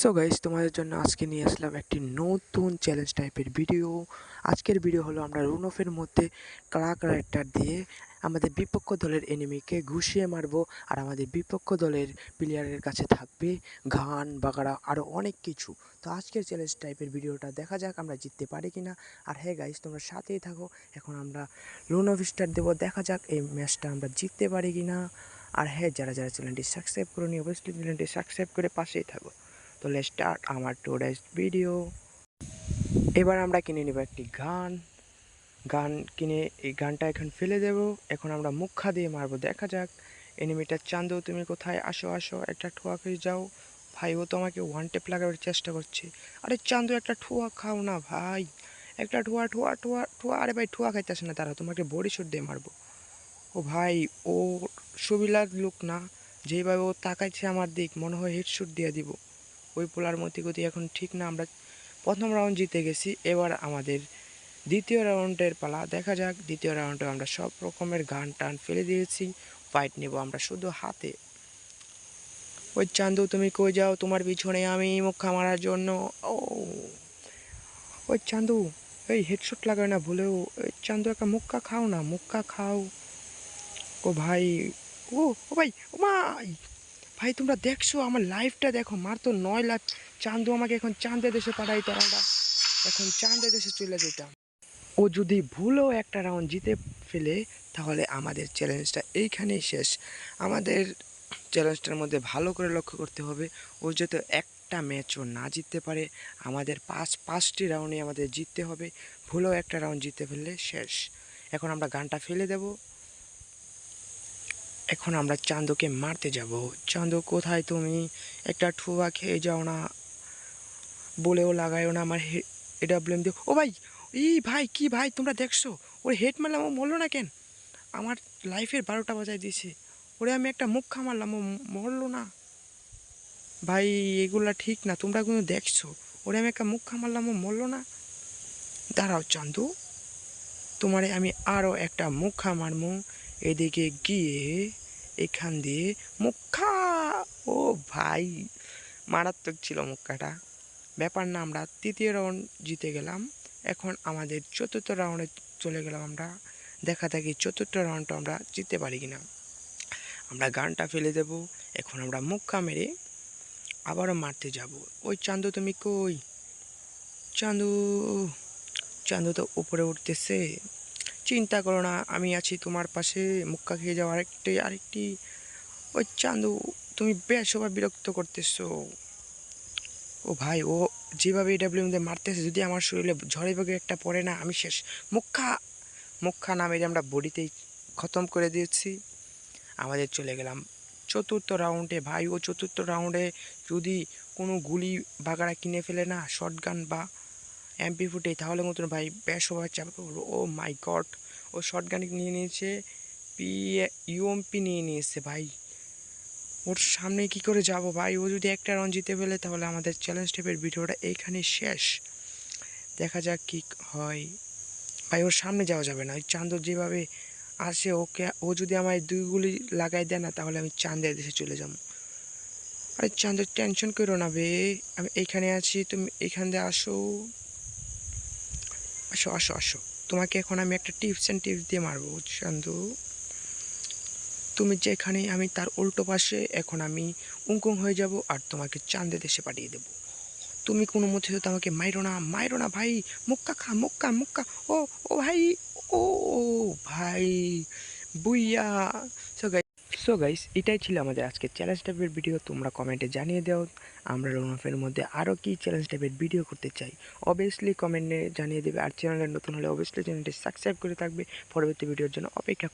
So guys তোমাদের জন্য আজকে নিয়ে আসলাম একটি নতুন চ্যালেঞ্জ টাইপের ভিডিও আজকের ভিডিও হলো আমরা রুনফের মধ্যে কারা ক্যারেক্টার দিয়ে আমাদের বিপক্ষ দলের এনিমিকে ঘুষিয়ে মারবো আর আমাদের বিপক্ষ দলের প্লেয়ারের কাছে থাকবে গান বাগাড়া আরও অনেক কিছু। তো আজকের চ্যালেঞ্জ টাইপের ভিডিওটা দেখা যাক আমরা জিততে পারি কিনা। আর হ্যাঁ গাইস তোমরা সাথেই থাকো। এখন আমরা রুনফ স্টার দেবো, দেখা যাক এই ম্যাচটা আমরা জিততে পারি কিনা। আর হ্যাঁ যারা যারা চ্যানেলটি সাবস্ক্রাইব করুন অবশ্যই চ্যানেলটি সাবস্ক্রাইব করে পাশেই থাকো। তো স্টার্ট আমার টুডেস ভিডিও এবার আমরা কিনে নেব একটি গান। গান কিনে, এই গানটা এখন ফেলে দেব। এখন আমরা মুখা দিয়ে মারবো। দেখা যাক এনিমিটা চান্দু তুমি কোথায়? আসো আসো, একটা ঠোয়া খেয়ে যাও। ভাই, ও তো আমাকে ওয়ান টেপ লাগাবার চেষ্টা করছে। আরে চান্দু, একটা ঠোয়া খাও না ভাই। একটা ঠোয়া ঠোয়া ঠোয়া ঠোয়া। আরে ভাই, ঠোয়া খাইতেছে না তারা তোমাকে বডি শুট দিয়ে মারবো। ও ভাই, ও সুবিলার লোক না যেভাবে ও তাকাইছে আমার দিক, মনে হয় হেডশুট দিয়ে দিব। ওই পোলার মতি গতি এখন ঠিক না। আমরা প্রথম রাউন্ড জিতে গেছি, এবার আমাদের দ্বিতীয় রাউন্ডের পালা দেখা যাক। দ্বিতীয় রাউন্ডে আমরা সব রকমের গান টান ফেলে দিয়েছি ফাইট নেব আমরা শুধু হাতে। ওই চান্দু, তুমি কই যাও? তোমার পিছনে আমি মুখা মারার জন্য। ও। ওই চান্দু, এই হেডশট লাগায় না ভুলেও ওই চান্দু একটা মুক্কা খাও না, মুক্কা খাও। ও ভাই, ও ও ভাই ও ভাই। ভাই, তোমরা দেখছ আমার লাইফটা দেখো, মার তো নয় লাখ চান্দু আমাকে এখন চাঁদে দেশে পাঠাইতো, আমরা এখন চাঁদে দেশে চলে যেতাম। ও যদি ভুলও একটা রাউন্ড জিতে ফেলে, তাহলে আমাদের চ্যালেঞ্জটা এইখানেই শেষ। আমাদের চ্যালেঞ্জটার মধ্যে ভালো করে লক্ষ্য করতে হবে, ও যাতে একটা ম্যাচও না জিততে পারে, আমাদের পাঁচ, পাঁচটি রাউন্ডে আমাদের জিততে হবে, ভুলেও একটা রাউন্ড জিতে ফেললে শেষ। এখন আমরা গানটা ফেলে দেব। এখন আমরা চান্দুকে মারতে যাব। চান্দু কোথায় তুমি? একটা ঠুয়া খেয়ে যাও না। বলেও লাগায়ও না আমার এটা ব্লেম দিও ও ভাই এই ভাই, কি ভাই, তোমরা দেখছ? ওর হেড মারলাম, ও মরলো না কেন? আমার লাইফের বারোটা বাজায় দিয়েছে। ওরে আমি একটা মুখ মারলাম, ও মরলো না। ভাই, এগুলা ঠিক না, তোমরা কিন্তু দেখছ। ওরে আমি একটা মুখ মারলাম, ও মরলো না। দাঁড়াও চান্দু তোমারে আমি আরও একটা মুখা মারমু। এদিকে গিয়ে এখান দিয়ে মুখা। ও ভাই, মারাত্মক ছিল মুক্কাটা ব্যাপার না, আমরা তৃতীয় রাউন্ড জিতে গেলাম। এখন আমাদের চতুর্থ রাউন্ডে চলে গেলাম আমরা। দেখা থাকি চতুর্থ রাউন্ডটা আমরা জিততে পারি কিনা। আমরা গানটা ফেলে দেব। এখন আমরা মুক্কা মেরে আবারও মারতে যাব। ওই চান্দু তুমি কই? চান্দু চান্দু তো উপরে উঠতেছে। চিন্তা করো না, আমি আছি তোমার পাশে মুক্কা খেয়ে যাও। আরেকটি আরেকটি, ওই চান্দু তুমি বেশ সবাই বিরক্ত করতেছো। ও ভাই, ও যেভাবে ডাব্লিউ মধ্যে মারতেছে, যদি আমার শরীরে ঝড়ে বেগে একটা পড়ে না, আমি শেষ। মুখা মুখা না মেরে আমরা বডিতেই খতম করে দিয়েছি, আমাদের চলে গেলাম। চতুর্থ রাউন্ডে ভাই, ও চতুর্থ রাউন্ডে যদি কোনো গুলি বাগাড়া কিনে ফেলে না শর্ট গান বা এমপি ফুটে, তাহলে মতন ভাই বেশ সবাই চাপে পড়ল। ও মাই গড ও শর্ট গান নিয়ে নিয়েছে পি ইউএমপি নিয়ে নিয়েছে ভাই। ওর সামনে কি করে যাব ভাই? ও যদি একটা রাউন্ড জিতে ফেলে, তাহলে আমাদের চ্যালেঞ্জ টাইপের ভিডিওটা এইখানে শেষ। দেখা যাক কি হয়। ভাই, ওর সামনে যাওয়া যাবে না। ওই চান্দর যেভাবে আসে, ওকে, ও যদি আমায় দুই গুলি লাগাই দেয় না, তাহলে আমি চাঁদের দেশে চলে যাব। আরে চাঁদের টেনশন করো না বে। আমি এইখানে আছি, তুমি এইখান দিয়ে আসো। আসো আসো আসো। তোমাকে এখন আমি একটা টিপস অ্যান্ড টিপস দিয়ে মারবো চান্দু? তুমি যেখানে, আমি তার উল্টো পাশে, এখন আমি উঙ্কুং হয়ে যাব আর তোমাকে চাঁদে দেশে পাঠিয়ে দেব। তুমি কোনো মতে তো আমাকে মাইরো না মাইরো না ভাই, মুক্কা খা, মুক্কা মুক্কা। ও ও ভাই ও ভাই, বুইয়া সো গাইস এটাই ছিল আমাদের আজকে চ্যালেঞ্জ টাইপের ভিডিও তোমরা কমেন্টে জানিয়ে দাও। আমরা রোনাফের মধ্যে আরও কী চ্যালেঞ্জ টাইপের ভিডিও করতে চাই। অবভিয়াসলি কমেন্টে জানিয়ে দেবে। আর চ্যানেলে নতুন হলে অবভিয়াসলি চ্যানেলটি সাবস্ক্রাইব করে থাকবে। পরবর্তী ভিডিওর জন্য অপেক্ষা